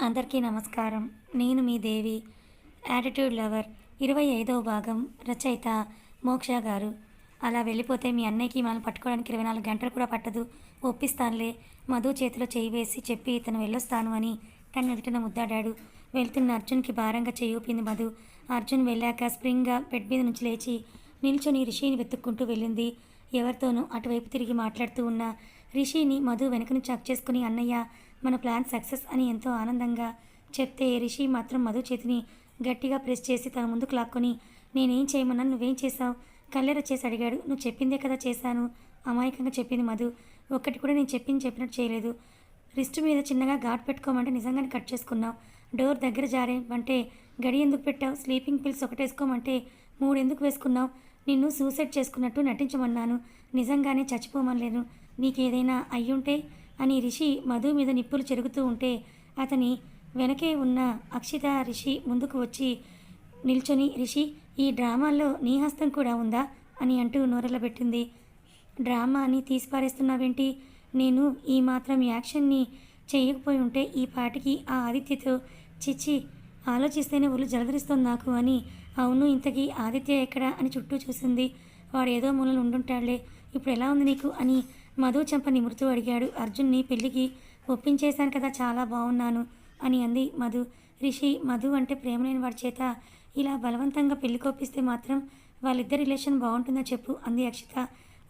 అందరికీ నమస్కారం. నేను మీ దేవి యాటిట్యూడ్ లవర్ ఇరవై ఐదవ భాగం రచయిత మోక్ష గారు. అలా వెళ్ళిపోతే మీ అన్నయ్యకి మనం పట్టుకోవడానికి ఇరవై నాలుగు గంటలు కూడా పట్టదు. ఒప్పిస్తానులే మధు చేతిలో చేయి వేసి చెప్పి ఇతను వెళ్ళొస్తాను అని తన ఎదుటిన ముద్దాడాడు. వెళ్తున్న అర్జున్కి భారంగా చేయి ఊపింది మధు. అర్జున్ వెళ్ళాక స్ప్రింగ్గా బెడ్ మీద నుంచి లేచి నిల్చొని రిషిని వెతుక్కుంటూ వెళ్ళింది. ఎవరితోనూ అటువైపు తిరిగి మాట్లాడుతూ ఉన్న రిషిని మధు వెనక నుంచి హక్ చేసుకుని అన్నయ్య మన ప్లాన్ సక్సెస్ అని ఎంతో ఆనందంగా చెప్తే రిషి మాత్రం మధు చేతిని గట్టిగా ప్రెస్ చేసి తన ముందుకు లాక్కొని నేనేం చేయమన్నా నువ్వేం చేశావు? కల్లెర చేసి అడిగాడు. నువ్వు చెప్పిందే కదా చేశాను. అమాయకంగా చెప్పింది మధు. ఒక్కటి కూడా నేను చెప్పింది చెప్పినట్టు చేయలేదు. రిస్ట్ మీద చిన్నగా ఘాట్ పెట్టుకోమంటే నిజంగానే కట్ చేసుకున్నావు. డోర్ దగ్గర జారేమంటే గడి ఎందుకు పెట్టావు? స్లీపింగ్ పిల్స్ ఒకటేసుకోమంటే మూడు ఎందుకు వేసుకున్నావు? నిన్ను సూసైడ్ చేసుకున్నట్టు నటించమన్నాను. నిజంగానే చచ్చిపోమనలేను నీకేదైనా అయ్యుంటే అని రిషి మధు మీద నిప్పులు చెరుగుతూ ఉంటే అతని వెనకే ఉన్న అక్షిత రిషి ముందుకు వచ్చి నిల్చొని రిషి ఈ డ్రామాల్లో నీ హస్తం కూడా ఉందా? అని అంటూ నోరెళ్ళబెట్టింది. డ్రామాని తీసిపారేస్తున్నావేంటి? నేను ఈ మాత్రం యాక్షన్ని చేయకపోయి ఉంటే ఈ పాటికి ఆ ఆదిత్యతో చిచ్చి ఆలోచిస్తేనే ఒళ్ళు జలదరిస్తుంది నాకు అని అవును ఇంతకీ ఆదిత్య ఎక్కడా? అని చుట్టూ చూసింది. వాడు ఏదో మూలలు ఉండుంటాడులే ఇప్పుడు ఎలా ఉంది నీకు? అని మధు చెంప నిమురుతూ అడిగాడు. అర్జున్ని పెళ్ళికి ఒప్పించేశాను కదా చాలా బాగున్నాను అని అంది మధు. రిషి మధు అంటే ప్రేమ లేని వాడి చేత ఇలా బలవంతంగా పెళ్ళి కోపిస్తే మాత్రం వాళ్ళిద్దరి రిలేషన్ బాగుంటుందా చెప్పు అంది అక్షిత.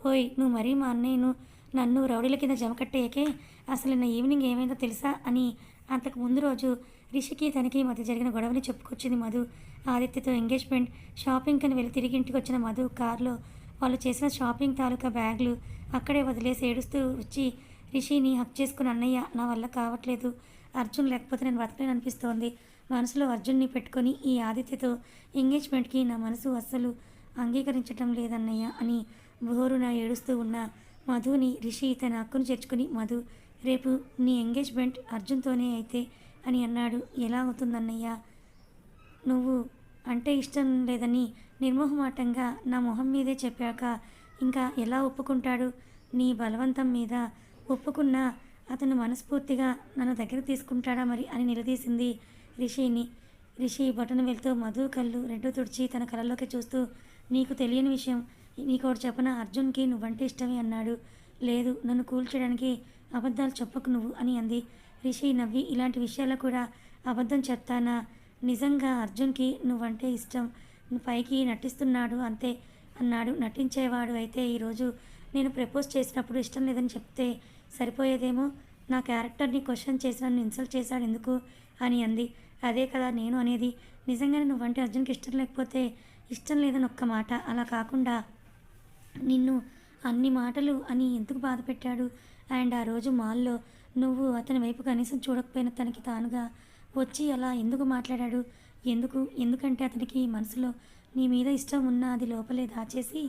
ఓయ్ నువ్వు మరీ మా అన్నయ్యను నన్ను రౌడీల కింద జమకట్టేయకే అసలు నా ఈవినింగ్ ఏమైందో తెలుసా అని అంతకు ముందు రోజు రిషికి తనకి మధ్య జరిగిన గొడవని చెప్పుకొచ్చింది మధు. ఆదిత్యతో ఎంగేజ్మెంట్ షాపింగ్ అని వెళ్ళి తిరిగి ఇంటికి వచ్చిన మధు కారులో వాళ్ళు చేసిన షాపింగ్ తాలూకా బ్యాగులు అక్కడే వదిలేసి ఏడుస్తూ వచ్చి రిషిని హక్ చేసుకుని అన్నయ్య నా వల్ల కావట్లేదు. అర్జున్ లేకపోతే నేను బ్రతకలేను అనిపిస్తోంది. మనసులో అర్జున్ని పెట్టుకొని ఈ ఆదిత్యతో ఎంగేజ్మెంట్కి నా మనసు అస్సలు అంగీకరించటం లేదన్నయ్య అని బోరున ఏడుస్తూ ఉన్న మధుని రిషి తన హక్కును చేర్చుకుని మధు రేపు నీ ఎంగేజ్మెంట్ అర్జున్తోనే అయితే అని అన్నాడు. ఎలా అవుతుందన్నయ్య? నువ్వు అంటే ఇష్టం లేదని నిర్మోహమాటంగా నా మొహం మీదే చెప్పాక ఇంకా ఎలా ఒప్పుకుంటాడు? నీ బలవంతం మీద ఒప్పుకున్నా అతను మనస్ఫూర్తిగా నన్ను దగ్గర తీసుకుంటాడా మరి అని నిలదీసింది రిషిని. రిషి బటన్ వెళ్తూ మధు కళ్ళు రెండు తుడిచి తన కళ్ళలోకి చూస్తూ నీకు తెలియని విషయం నీకోటి చెప్పన అర్జున్కి నువ్వంటే ఇష్టమే అన్నాడు. లేదు నన్ను కూల్చడానికి అబద్ధాలు చెప్పకు నువ్వు అని అంది. రిషి నవ్వి ఇలాంటి విషయాల్లో కూడా అబద్ధం చెప్తానా? నిజంగా అర్జున్కి నువ్వంటే ఇష్టం నువ్వు పైకి నటిస్తున్నాడు అంతే. అన్నాడు. నటించేవాడు అయితే ఈరోజు నేను ప్రపోజ్ చేసినప్పుడు ఇష్టం లేదని చెప్తే సరిపోయేదేమో? నా క్యారెక్టర్ని క్వశ్చన్ చేసి నన్ను ఇన్సల్ట్ చేశాడు ఎందుకు అని అంది. అదే కదా నేను అనేది. నిజంగానే నువ్వంటే అర్జున్కి ఇష్టం లేకపోతే ఇష్టం లేదని ఒక్క మాట. అలా కాకుండా నిన్ను అన్ని మాటలు అని ఎందుకు బాధ పెట్టాడు? అండ్ ఆ రోజు మాల్లో నువ్వు అతని వైపు కనీసం చూడకపోయిన తనకి తానుగా వచ్చి అలా ఎందుకు మాట్లాడాడు? ఎందుకు? ఎందుకంటే అతనికి మనసులో నీ మీద ఇష్టం ఉన్న అది లోపలే దాచేసి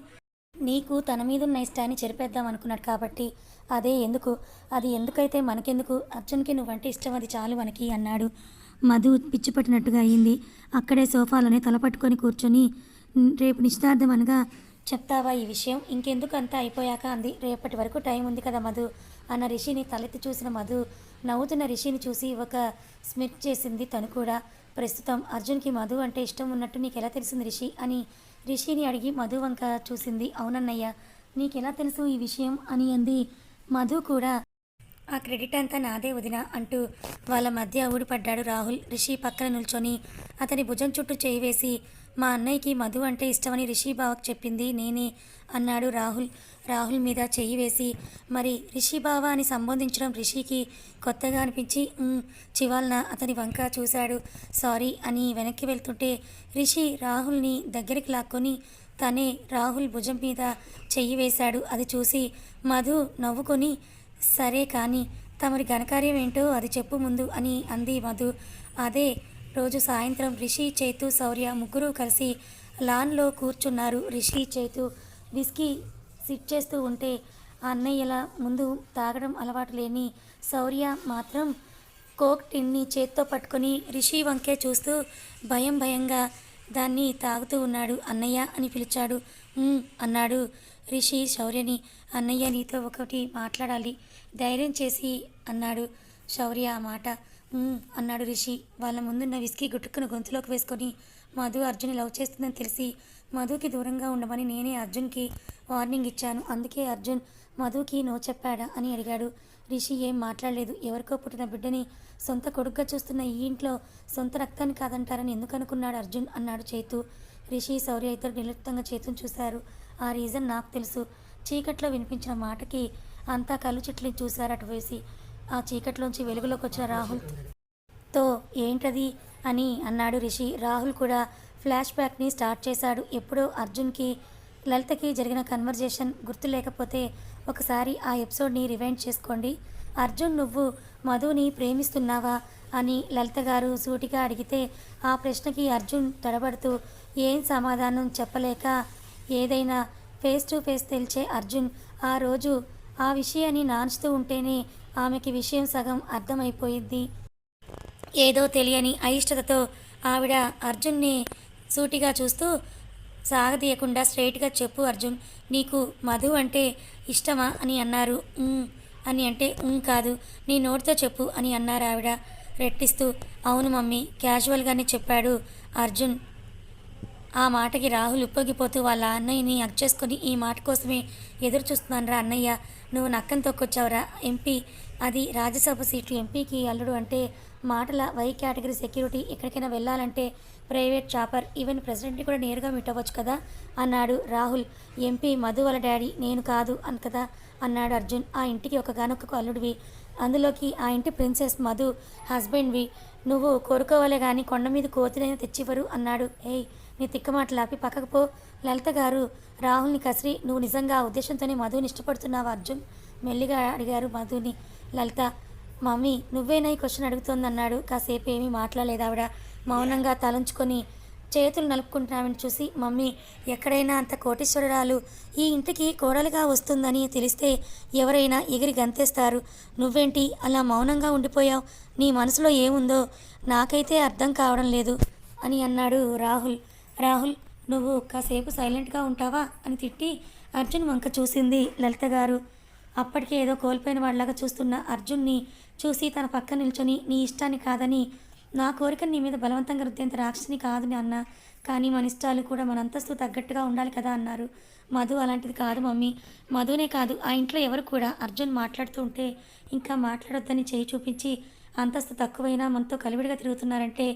నీకు తన మీద ఉన్న ఇష్టాన్ని చెరిపేద్దాం అనుకున్నాడు కాబట్టి. అదే ఎందుకు? అది ఎందుకైతే మనకెందుకు? అర్జున్కి నువ్వంటే ఇష్టం అది చాలు మనకి అన్నాడు. మధు పిచ్చి పట్టినట్టుగా అయింది. అక్కడే సోఫాలోనే తలపట్టుకొని కూర్చొని రేపు నిశ్చితార్థం అనగా చెప్తావా ఈ విషయం? ఇంకెందుకు అంతా అయిపోయాక? అంది. రేపటి వరకు టైం ఉంది కదా మధు అన్న రిషిని తలెత్తి చూసిన మధు నవ్వుతున్న రిషిని చూసి ఒక స్మిట్ చేసింది తను కూడా. ప్రస్తుతం అర్జున్కి మధు అంటే ఇష్టం ఉన్నట్టు నీకు ఎలా తెలిసింది రిషి? అని రిషిని అడిగి మధు వంక చూసింది. అవునన్నయ్య నీకెలా తెలుసు ఈ విషయం? అని అంది. మధు కూడా ఆ క్రెడిట్ అంతా నాదే వదిన అంటూ వాళ్ళ మధ్య ఊడిపడ్డాడు రాహుల్. రిషి పక్కన నిల్చొని అతని భుజం చుట్టూ చేయి వేసి మా అన్నయ్యకి మధు అంటే ఇష్టమని రిషి బావకు చెప్పింది నేనే అన్నాడు రాహుల్. రాహుల్ మీద చెయ్యి వేసి మరి రిషి బావా అని సంబోధించడం రిషికి కొత్తగా అనిపించి చివాల్న అతని వంక చూశాడు. సారీ అని వెనక్కి వెళ్తుంటే రిషి రాహుల్ని దగ్గరికి లాక్కొని తనే రాహుల్ భుజం మీద చెయ్యి వేశాడు. అది చూసి మధు నవ్వుకొని సరే కానీ తమరి ఘనకార్యం ఏంటో అది చెప్పు ముందు అని అంది మధు. అదే రోజు సాయంత్రం రిషి చేతు శౌర్య ముగ్గురు కలిసి లాన్లో కూర్చున్నారు. రిషి చేతు విస్కీ సిట్ చేస్తూ ఉంటే అన్నయ్యలా అన్నయ్యల ముందు తాగడం అలవాటు లేని శౌర్య మాత్రం కోక్ టిన్ని చేత్తో పట్టుకొని రిషి వంకే చూస్తూ భయం భయంగా దాన్ని తాగుతూ ఉన్నాడు. అన్నయ్య అని పిలిచాడు. అన్నాడు రిషి శౌర్యని. అన్నయ్య నీతో ఒకటి మాట్లాడాలి. ధైర్యం చేసి అన్నాడు శౌర్య ఆ మాట. అన్నాడు రిషి. వాళ్ళ ముందున్న విస్కీ గుట్టుకుని గొంతులోకి వేసుకొని మధు అర్జున్ లవ్ చేస్తుందని తెలిసి మధుకి దూరంగా ఉండమని నేనే అర్జున్కి వార్నింగ్ ఇచ్చాను. అందుకే అర్జున్ మధుకి నో చెప్పాడా అని అడిగాడు. రిషి ఏం మాట్లాడలేదు. ఎవరికో పుట్టిన బిడ్డని సొంత కొడుగ్గా చూస్తున్న ఈ ఇంట్లో సొంత రక్తాన్ని కాదంటారని ఎందుకు అనుకున్నాడు అర్జున్? అన్నాడు చేతు. రిషి శౌర్య ఇద్దరు నిర్లిప్తంగా చేతును చూశారు. ఆ రీజన్ నాకు తెలుసు. చీకట్లో వినిపించిన మాటకి అంతా కళ్ళు చెట్లని చూశారు అటువేసి ఆ చీకట్లోంచి వెలుగులోకి వచ్చిన రాహుల్తో ఏంటది? అని అన్నాడు రిషి. రాహుల్ కూడా ఫ్లాష్ బ్యాక్ని స్టార్ట్ చేశాడు. ఎప్పుడో అర్జున్కి లలితకి జరిగిన కన్వర్జేషన్ గుర్తు లేకపోతే ఒకసారి ఆ ఎపిసోడ్ని రివైండ్ చేసుకోండి. అర్జున్ నువ్వు మధుని ప్రేమిస్తున్నావా అని లలిత గారు సూటిగా అడిగితే ఆ ప్రశ్నకి అర్జున్ తడబడుతూ ఏం సమాధానం చెప్పలేక ఏదైనా ఫేస్ టు ఫేస్ తెలిచే అర్జున్ ఆ రోజు ఆ విషయాన్ని నాన్చుతూ ఉంటేనే ఆమెకి విషయం సగం అర్థమైపోయింది ఏదో తెలియని అయిష్టతతో ఆవిడ అర్జున్ని సూటిగా చూస్తూ సాగదీయకుండా స్ట్రైట్గా చెప్పు అర్జున్ నీకు మధు అంటే ఇష్టమా అని అన్నారు. అని అంటే కాదు నీ నోటితో చెప్పు అని అన్నారు ఆవిడ. రెట్టిస్తూ అవును మమ్మీ క్యాజువల్గానే చెప్పాడు అర్జున్. ఆ మాటకి రాహుల్ ఉప్పొంగిపోతూ వాళ్ళ అన్నయ్యని హక్ చేసుకుని ఈ మాట కోసమే ఎదురు చూస్తున్నానురా అన్నయ్య నువ్వు నక్కని తొక్కొచ్చావురా ఎంపీ అది రాజ్యసభ సీట్లు ఎంపీకి అల్లుడు అంటే మాటల వై కేటగిరీ సెక్యూరిటీ ఎక్కడికైనా వెళ్ళాలంటే ప్రైవేట్ చాపర్ ఈవెన్ ప్రెసిడెంట్ని కూడా నేరుగా మీట్ అవ్వచ్చు కదా? అన్నాడు రాహుల్. ఎంపీ మధు వాళ్ళ డాడీ నేను కాదు అని కదా? అన్నాడు అర్జున్. ఆ ఇంటికి ఒక గానొక్క అల్లుడివి. అందులోకి ఆ ఇంటి ప్రిన్సెస్ మధు హస్బెండ్వి నువ్వు కోరుకోవాలే కానీ కొండ మీద కోతినైనా తెచ్చివ్వరు అన్నాడు. ఏయ్ నీ తిక్కమాటలు ఆపి పక్కకు పో. లలిత గారు రాహుల్ని కసిరి నువ్వు నిజంగా ఆ ఉద్దేశంతోనే మధుని ఇష్టపడుతున్నావు అర్జున్? మెల్లిగా అడిగారు మధుని. లలిత మమ్మీ నువ్వేనా ఈ క్వశ్చన్ అడుగుతోందన్నాడు. కాసేపు ఏమీ మాట్లాడలేదు ఆవిడ మౌనంగా తలంచుకొని చేతులు నలుపుకుంటున్నామని చూసి మమ్మీ ఎక్కడైనా అంత కోటీశ్వరరాలు ఈ ఇంటికి కోడలుగా వస్తుందని తెలిస్తే ఎవరైనా ఎగిరి గంతేస్తారు. నువ్వేంటి అలా మౌనంగా ఉండిపోయావు? నీ మనసులో ఏముందో నాకైతే అర్థం కావడం లేదు అని అన్నాడు రాహుల్. రాహుల్ నువ్వు కాసేపు సైలెంట్గా ఉంటావా? అని తిట్టి అర్జున్ వంక చూసింది లలిత గారు. అప్పటికే ఏదో కోల్పోయిన వాళ్ళలాగా చూస్తున్న అర్జున్ని చూసి తన పక్క నిల్చొని నీ ఇష్టాన్ని కాదని నా కోరికను నీ మీద బలవంతంగా రుద్దేంత రాక్షసిని కాదని అన్న. కానీ మన ఇష్టాలు కూడా మన అంతస్తు తగ్గట్టుగా ఉండాలి కదా అన్నారు. మధు అలాంటిది కాదు మమ్మీ. మధునే కాదు ఆ ఇంట్లో ఎవరు కూడా అర్జున్ మాట్లాడుతూ ఉంటే ఇంకా మాట్లాడొద్దని చేయి చూపించి అంతస్తు తక్కువైనా మనతో కలివిడిగా తిరుగుతున్నారంటే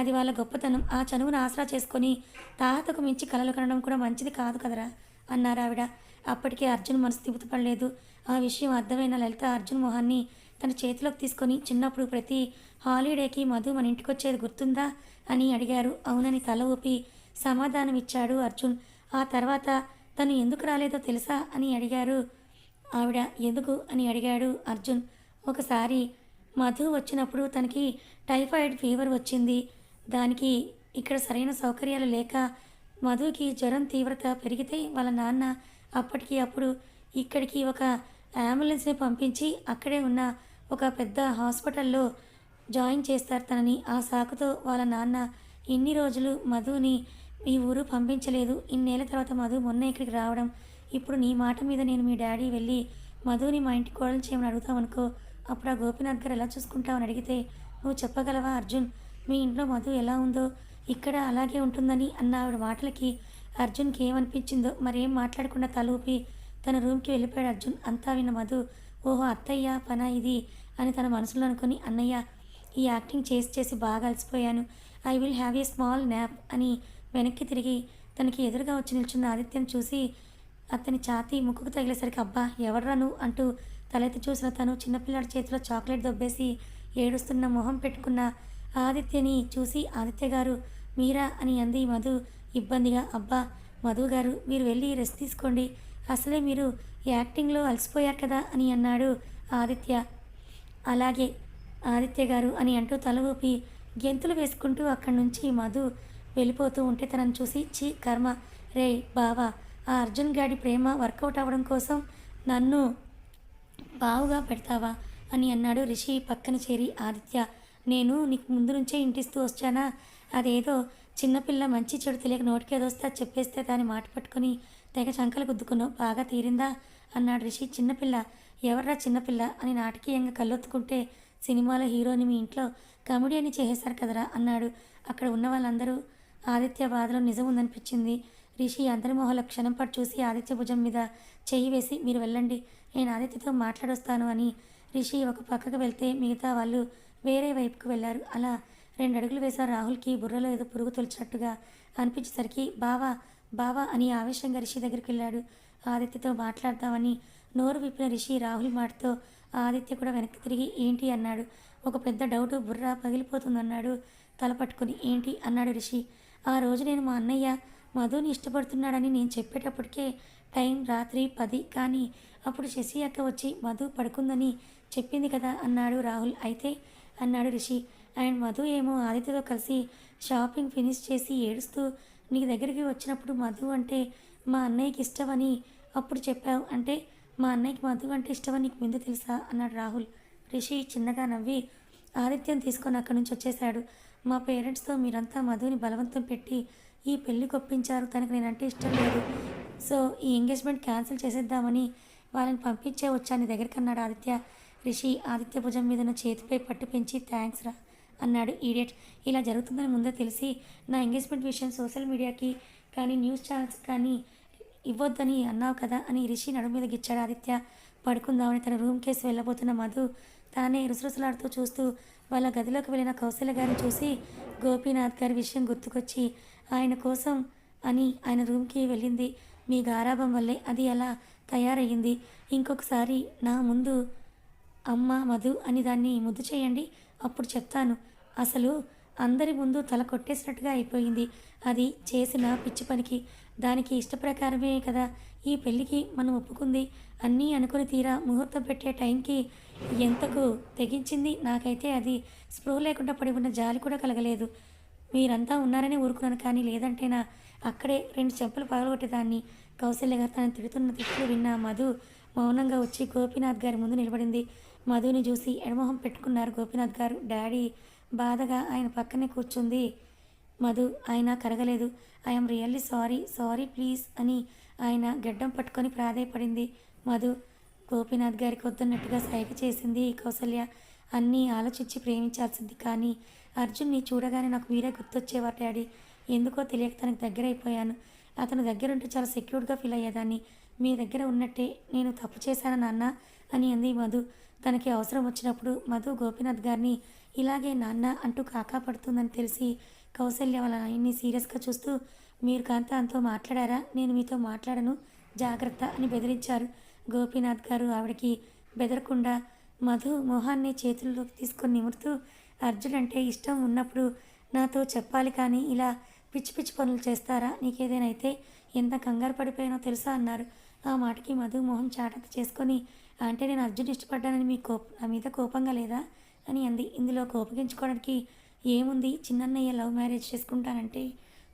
అది వాళ్ళ గొప్పతనం. ఆ చనువును ఆసరా చేసుకొని తాహతకు మించి కలలు కనడం కూడా మంచిది కాదు కదరా. అన్నారు ఆవిడ అప్పటికే అర్జున్ మనసు తిప్పుతపడలేదు. ఆ విషయం అర్థమైన లలిత అర్జున్ మొహాన్ని తన చేతిలోకి తీసుకొని చిన్నప్పుడు ప్రతి హాలిడేకి మధు మన ఇంటికి వచ్చేది గుర్తుందా అని అడిగారు. అవునని తల ఊపి సమాధానం ఇచ్చాడు అర్జున్. ఆ తర్వాత తను ఎందుకు రాలేదో తెలుసా అని అడిగారు. ఆవిడ ఎందుకు అని అడిగాడు అర్జున్. ఒకసారి మధు వచ్చినప్పుడు తనకి టైఫాయిడ్ ఫీవర్ వచ్చింది. దానికి ఇక్కడ సరైన సౌకర్యాలు లేక మధుకి జ్వరం తీవ్రత పెరిగితే వాళ్ళ నాన్న అప్పటికి అప్పుడు ఇక్కడికి ఒక అంబులెన్స్ని పంపించి అక్కడే ఉన్న ఒక పెద్ద హాస్పిటల్లో జాయిన్ చేస్తారు తనని. ఆ సాకుతో వాళ్ళ నాన్న ఇన్ని రోజులు మధుని మీ ఊరు పంపించలేదు. ఇన్నేళ్ళ తర్వాత మధు మొన్న ఇక్కడికి రావడం. ఇప్పుడు నీ మాట మీద నేను మీ డాడీ వెళ్ళి మధుని మా ఇంటి కోడలు చేయమని అడుగుతామనుకో అప్పుడు ఆ గోపీనాథ్ గారు ఎలా చూసుకుంటామని అడిగితే నువ్వు చెప్పగలవా అర్జున్? మీ ఇంట్లో మధు ఎలా ఉందో ఇక్కడ అలాగే ఉంటుందని అన్న ఆవిడ మాటలకి అర్జున్కి ఏమనిపించిందో మరేం మాట్లాడకుండా తలూపి తన రూమ్కి వెళ్ళిపోయాడు అర్జున్. అంతా విన్న మధు ఓహో అత్తయ్య పనా ఇది అని తన మనసులో అనుకుని అన్నయ్య ఈ యాక్టింగ్ చేసి చేసి బాగా అలసిపోయాను. I will have a small nap అని వెనక్కి తిరిగి తనకి ఎదురుగా వచ్చి నిల్చున్న ఆదిత్యం చూసి అతని ఛాతి ముక్కుకు తగిలేసరికి అబ్బా ఎవడ్రా నువ్వు అంటూ తలెత్తి చూసిన తను చిన్నపిల్లాడి చేతిలో చాక్లెట్ దొబ్బేసి ఏడుస్తున్న మొహం పెట్టుకున్న ఆదిత్యని చూసి ఆదిత్య గారు మీరా? అని అంది మధు ఇబ్బందిగా. అబ్బా మధు గారు మీరు వెళ్ళి రెస్ట్ తీసుకోండి. అసలే మీరు యాక్టింగ్లో అలసిపోయారు కదా? అని అన్నాడు ఆదిత్య. అలాగే ఆదిత్య గారు అని అంటూ తల ఊపి గెంతులు వేసుకుంటూ అక్కడి నుంచి మధు వెళ్ళిపోతూ ఉంటే తనను చూసి చీ కర్మ. రే బావా ఆ అర్జున్ గాడి ప్రేమ వర్కౌట్ అవ్వడం కోసం నన్ను బావుగా పెడతావా? అని అన్నాడు రిషి పక్కన చేరి ఆదిత్య. నేను నీకు ముందు నుంచే ఇంటిస్తూ వచ్చానా? అదేదో చిన్నపిల్ల మంచి చెడు తెలియక నోటికేదొస్తే అది చెప్పేస్తే దాని మాట పట్టుకొని తెగ చంకలు గుద్దుకున్నావు బాగా తీరిందా? అన్నాడు రిషి. చిన్నపిల్ల ఎవర్రా చిన్నపిల్ల అని నాటకీయంగా కళ్ళొత్తుకుంటే సినిమాలో హీరోని మీ ఇంట్లో కమెడియన్ చేసేశారు కదరా అన్నాడు. అక్కడ ఉన్న వాళ్ళందరూ ఆదిత్య బాధలో నిజం ఉందనిపించింది. రిషి అందరి క్షణం పాటు చూసి ఆదిత్య భుజం మీద చెయ్యి వేసి మీరు వెళ్ళండి నేను ఆదిత్యతో మాట్లాడొస్తాను అని రిషి ఒక పక్కకు వెళ్తే మిగతా వాళ్ళు వేరే వైపుకు వెళ్ళారు అలా రెండు అడుగులు వేశారు రాహుల్కి బుర్రలో ఏదో పురుగు తొలిచినట్టుగా అనిపించేసరికి బావా బావా అని ఆవేశంగా రిషి దగ్గరికి వెళ్ళాడు. ఆదిత్యతో మాట్లాడదామని నోరు విప్పిన రిషి రాహుల్ మాటతో ఆదిత్య కూడా వెనక్కి తిరిగి ఏంటి అన్నాడు. ఒక పెద్ద డౌట్ బుర్ర పగిలిపోతుందన్నాడు తల పట్టుకుని. ఏంటి అన్నాడు రిషి. ఆ రోజు నేను మా అన్నయ్య మధుని ఇష్టపడుతున్నాడని నేను చెప్పేటప్పటికే టైం రాత్రి పది కానీ అప్పుడు శశి అక్క వచ్చి మధు పడుకుందని చెప్పింది కదా అన్నాడు రాహుల్. అయితే అన్నాడు రిషి. అండ్ మధు ఏమో ఆదిత్యతో కలిసి షాపింగ్ ఫినిష్ చేసి ఏడుస్తూ నీ దగ్గరికి వచ్చినప్పుడు మధు అంటే మా అన్నయ్యకి ఇష్టమని అప్పుడు చెప్పావు. అంటే మా అన్నయ్యకి మధు అంటే ఇష్టమని నీకు ముందు తెలుసా అన్నాడు రాహుల్. రిషి చిన్నగా నవ్వి ఆదిత్యం తీసుకొని అక్కడి నుంచి వచ్చేశాడు. మా పేరెంట్స్తో మీరంతా మధుని బలవంతం పెట్టి ఈ పెళ్ళి కొప్పించారు తనకు నేనంటే ఇష్టం లేదు. సో ఈ ఎంగేజ్మెంట్ క్యాన్సిల్ చేసేద్దామని వాళ్ళని పంపించే వచ్చాని దగ్గరికి అన్నాడు ఆదిత్య. రిషి ఆదిత్య భుజం మీద చేతిపై పట్టు పెంచి థ్యాంక్స్ రా అన్నాడు ఈడియట్. ఇలా జరుగుతుందని ముందే తెలిసి నా ఎంగేజ్మెంట్ విషయం సోషల్ మీడియాకి కానీ న్యూస్ ఛానల్స్ కానీ ఇవ్వొద్దని అన్నావు కదా అని రిషి నడుము మీద గిచ్చాడు ఆదిత్య. పడుకుందామని తన రూమ్ కేసు వెళ్ళబోతున్న మధు తానే రుసరుసలాడుతూ చూస్తూ వాళ్ళ గదిలోకి వెళ్ళిన కౌశల్య గారిని చూసి గోపీనాథ్ గారి విషయం గుర్తుకొచ్చి ఆయన కోసం అని ఆయన రూమ్కి వెళ్ళింది. మీ గారాభం వల్లే అది అలా తయారయ్యింది. ఇంకొకసారి నా ముందు అమ్మ మధు అని దాన్ని ముద్దు చేయండి అప్పుడు చెప్తాను. అసలు అందరి ముందు తల కొట్టేసినట్టుగా అయిపోయింది. అది చేసిన పిచ్చి పనికి. దానికి ఇష్టప్రకారమే కదా ఈ పెళ్ళికి మనం ఒప్పుకుంది. అన్నీ అనుకుని తీరా ముహూర్తం పెట్టే టైంకి ఎంతకు తెగించింది నాకైతే అది స్ప్రూ లేకుండా పడి ఉన్న జాలి కూడా కలగలేదు. మీరంతా ఉన్నారని ఊరుకున్నాను కానీ లేదంటే నా అక్కడే రెండు చెంపలు పగలగొట్టేదాన్ని. కౌశల్య గారు తనని తిడుతున్న తిట్లు విన్న మధు మౌనంగా వచ్చి గోపీనాథ్ గారి ముందు నిలబడింది. మధుని చూసి ఎడమొహం పెట్టుకున్నారు గోపీనాథ్ గారు. డాడీ బాధగా ఆయన పక్కనే కూర్చుంది. మధు ఆయన కరగలేదు. I'm really sorry sorry please అని ఆయన గడ్డం పట్టుకొని ప్రాధేయపడింది. మధు గోపీనాథ్ గారికి వద్దన్నట్టుగా సైగ చేసింది. కౌసల్య అన్నీ ఆలోచించి ప్రేమించాల్సింది. కానీ అర్జున్ని చూడగానే నాకు మీరే గుర్తొచ్చేవారు డాడీ. ఎందుకో తెలియక తనకు దగ్గర అతని దగ్గర ఉంటే చాలా సెక్యూర్డ్గా ఫీల్ అయ్యేదాన్ని. మీ దగ్గర ఉన్నట్టే నేను తప్పు చేశాను నాన్న అని అంది మధు. తనకి అవసరం వచ్చినప్పుడు మధు గోపీనాథ్ గారిని ఇలాగే నాన్న అంటూ కాకా పడుతుందని తెలిసి కౌసల్య వాళ్ళ ఆయన్ని సీరియస్గా చూస్తూ మీరు కాంతాంతో మాట్లాడారా? నేను మీతో మాట్లాడను జాగ్రత్త అని బెదిరించారు. గోపీనాథ్ గారు ఆవిడకి బెదరకుండా మధు మొహాన్ని చేతుల్లోకి తీసుకొని నిమురుతూ అర్జున్ అంటే ఇష్టం ఉన్నప్పుడు నాతో చెప్పాలి కానీ ఇలా పిచ్చి పిచ్చి పనులు చేస్తారా? నీకేదేనైతే అయితే ఎంత కంగారు పడిపోయానో తెలుసా? అన్నారు. ఆ మాటకి మధు మొహం చాటంత చేసుకొని అంటే నేను అర్జున్ ఇష్టపడ్డానని మీ కోప నా మీద కోపంగా లేదా? అని అంది. ఇందులో కోపగించుకోవడానికి ఏముంది? చిన్నన్నయ్య లవ్ మ్యారేజ్ చేసుకుంటానంటే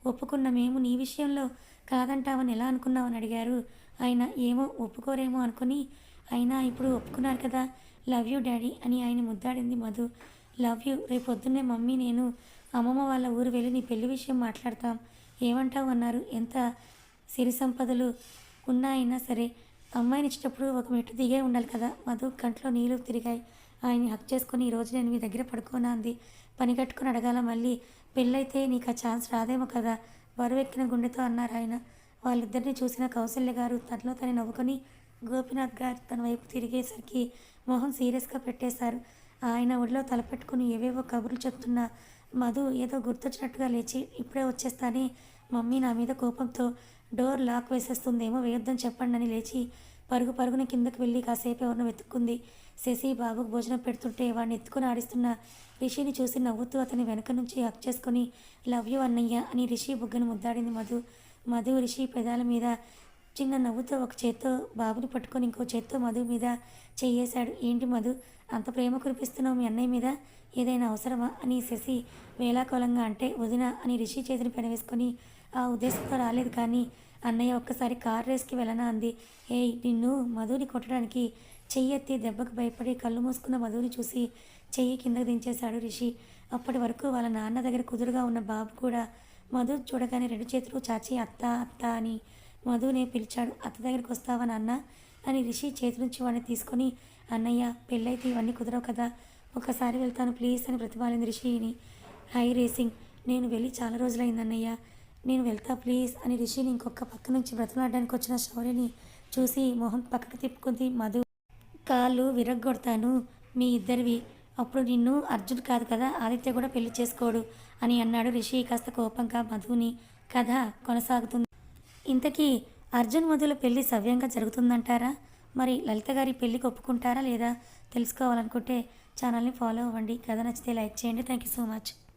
ఒప్పుకున్న మేము నీ విషయంలో కాదంటావని ఎలా అనుకున్నావని అడిగారు. ఆయన ఏమో ఒప్పుకోరేమో అనుకుని అయినా ఇప్పుడు ఒప్పుకున్నారు కదా లవ్ యూ డాడీ అని ఆయన ముద్దాడింది మధు. లవ్ యూ రేపు పొద్దున్నే మమ్మీ నేను అమ్మమ్మ వాళ్ళ ఊరు వెళ్ళి నీ పెళ్ళి విషయం మాట్లాడతాం. ఏమంటావు అన్నారు. ఎంత సిరి సంపదలు ఉన్నా అయినా సరే అమ్మాయిని ఇచ్చేటప్పుడు ఒక మెట్టు దిగే ఉండాలి కదా. మధు కంట్లో నీళ్ళు తిరిగాయి. ఆయన్ని హక్ చేసుకొని ఈరోజు నేను మీ దగ్గర పడుకోనా అంది. పని కట్టుకుని అడగాల మళ్ళీ పెళ్ళైతే నీకు ఆ ఛాన్స్ రాదేమో కదా బరువెక్కిన గుండెతో అన్నారు ఆయన. వాళ్ళిద్దరిని చూసిన కౌశల్య గారు తనలో తను నవ్వుకొని గోపీనాథ్ గారు తన వైపు తిరిగేసరికి మొహం సీరియస్గా పెట్టేశారు. ఆయన ఒడిలో తలపెట్టుకుని ఏవేవో కబుర్లు చెప్తున్నా మధు ఏదో గుర్తొచ్చినట్టుగా లేచి ఇప్పుడే వచ్చేస్తానే. మమ్మీ నా మీద కోపంతో డోర్ లాక్ వేసేస్తుందేమో వేయొద్దని చెప్పండి అని లేచి పరుగు పరుగున కిందకు వెళ్ళి కాసేపు ఎవరినో వెతుక్కుంది. శశి బాబుకు భోజనం పెడుతుంటే వాడిని ఎత్తుకుని ఆడిస్తున్న రిషిని చూసి నవ్వుతూ అతని వెనక నుంచి హక్ చేసుకొని లవ్ యూ అన్నయ్య అని రిషి బుగ్గను ముద్దాడింది మధు. మధు రిషి పెదాల మీద చిన్న నవ్వుతో ఒక చేత్తో బాబుని పట్టుకొని ఇంకో చేత్తో మధు మీద చెయ్యేశాడు ఏంటి మధు? అంత ప్రేమ కురిపిస్తున్నావు మీ అన్నయ్య మీద? ఏదైనా అవసరమా? అని శశి వేలాకోలంగా అంటే వదిన అని రిషి చేతిని పెనవేసుకొని ఆ ఉద్దేశంతో రాలేదు కానీ అన్నయ్య ఒక్కసారి కార్ రేస్కి వెళ్ళనా అంది. ఏయ్ నిన్ను మధుని కొట్టడానికి చెయ్యెత్తి దెబ్బకు భయపడి కళ్ళు మూసుకున్న మధుని చూసి చెయ్యి కిందకు దించేశాడు రిషి. అప్పటి వరకు వాళ్ళ నాన్న దగ్గర కుదురుగా ఉన్న బాబు కూడా మధు చూడగానే రెండు చేతులు చాచి అత్త అత్త అని మధునే పిలిచాడు అత్త దగ్గరికి వస్తావా నాన్న? అని రిషి చేతి నుంచి వాడిని తీసుకొని అన్నయ్య పెళ్ళైతే ఇవన్నీ కుదరవు కదా. ఒకసారి వెళ్తాను ప్లీజ్ అని ప్రతిపాలింది రిషిని. హై రేసింగ్ నేను వెళ్ళి చాలా రోజులైంది అన్నయ్య. నేను వెళ్తా ప్లీజ్ అని రిషిని ఇంకొక పక్క నుంచి బ్రతలాడడానికి వచ్చిన శౌర్యని చూసి మొహం పక్కకు తిప్పుకుంది మధు. కాళ్ళు విరగ్గొడతాను మీ ఇద్దరివి. అప్పుడు నిన్ను అర్జున్ కాదు కదా ఆదిత్య కూడా పెళ్ళి చేసుకోడు అని అన్నాడు రిషి కాస్త కోపంగా మధుని. కథ కొనసాగుతుంది. ఇంతకీ అర్జున్ మధుల పెళ్ళి సవ్యంగా జరుగుతుందంటారా? మరి లలిత గారి పెళ్ళికి ఒప్పుకుంటారా లేదా? తెలుసుకోవాలనుకుంటే ఛానల్ని ఫాలో అవ్వండి. కథ నచ్చితే లైక్ చేయండి. Thank you so much.